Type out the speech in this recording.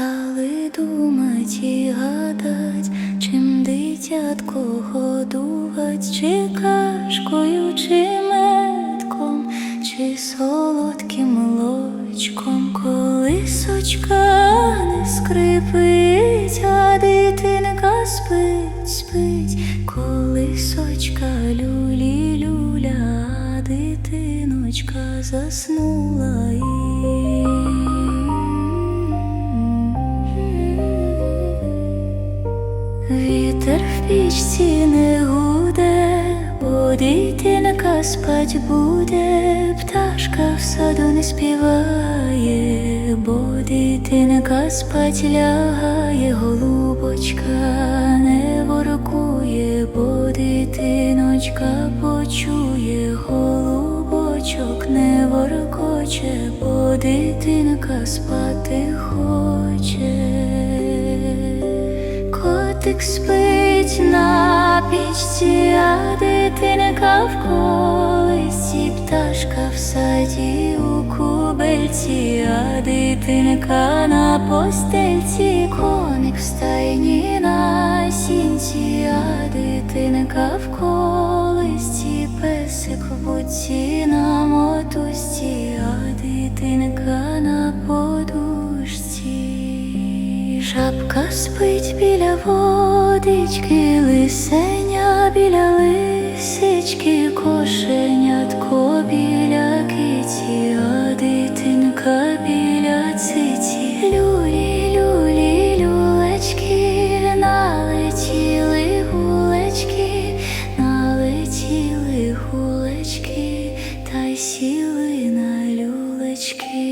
стали думать і гадать, дитятко годувать, чи кашкою, чи метком, чи солодким молочком, колисочка не скрипить, а дитинка спить, спить, колисочка люлі люля, дитиночка заснула і Вітер в пічці не гуде, бо дитинка спать буде, пташка в саду не співає, бо дитинка спать лягає, голубочка не воркує, бо дитиночка почує, голубочок не воркоче, бо дитинка спати хоче. Котик спить на пічці, а дитинка в колисі, пташка в саді у кубельці, а дитинка на постельці, коник в стайні на сінці, а дитинка в колисці, песик в буці Жабка спить біля водички, лисеня біля лисички, кошенятко біля киті, а дитинка біля циці. Люлі, люлі, люлечки, налетіли гулечки, налетіли гулечки, та й сіли на люлечки.